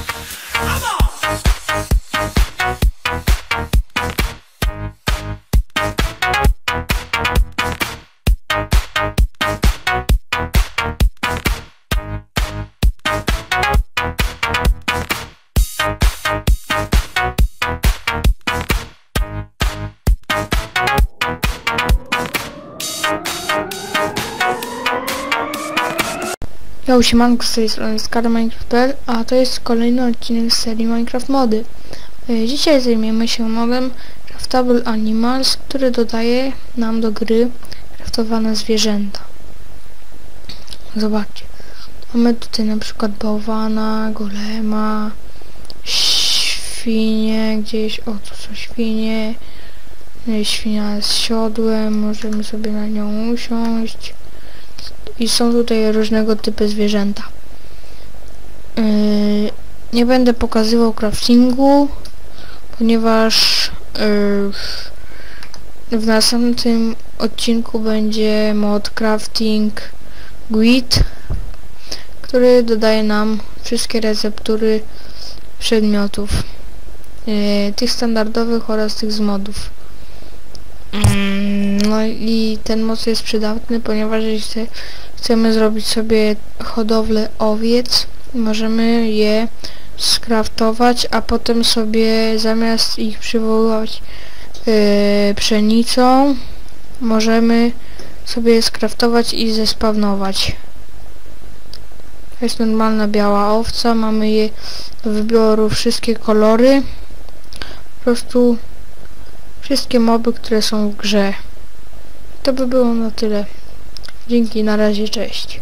Thank you. Ja siemanko z tej strony Skara Minecraft.pl, a to jest kolejny odcinek serii Minecraft Mody. E, Dzisiaj zajmiemy się modem Craftable Animals, który dodaje nam do gry craftowane zwierzęta. Zobaczcie. Mamy tutaj na przykład bałwana, golema, świnie, gdzieś, o tu są świnie, e, świnia z siodłem, możemy sobie na nią usiąść i są tutaj różnego typu zwierzęta. Yy, nie będę pokazywał craftingu, ponieważ yy, w następnym odcinku będzie mod crafting guide, który dodaje nam wszystkie receptury przedmiotów, yy, tych standardowych oraz tych z modów. Mm, No i ten moc jest przydatny, ponieważ jeśli chcemy zrobić sobie hodowlę owiec, możemy je skraftować, a potem sobie zamiast ich przywoływać yy, pszenicą, możemy sobie skraftować i zespawnować. To jest normalna biała owca, mamy je do wyboru wszystkie kolory. Po prostu wszystkie moby, które są w grze. To by było na tyle. Dzięki, na razie, cześć.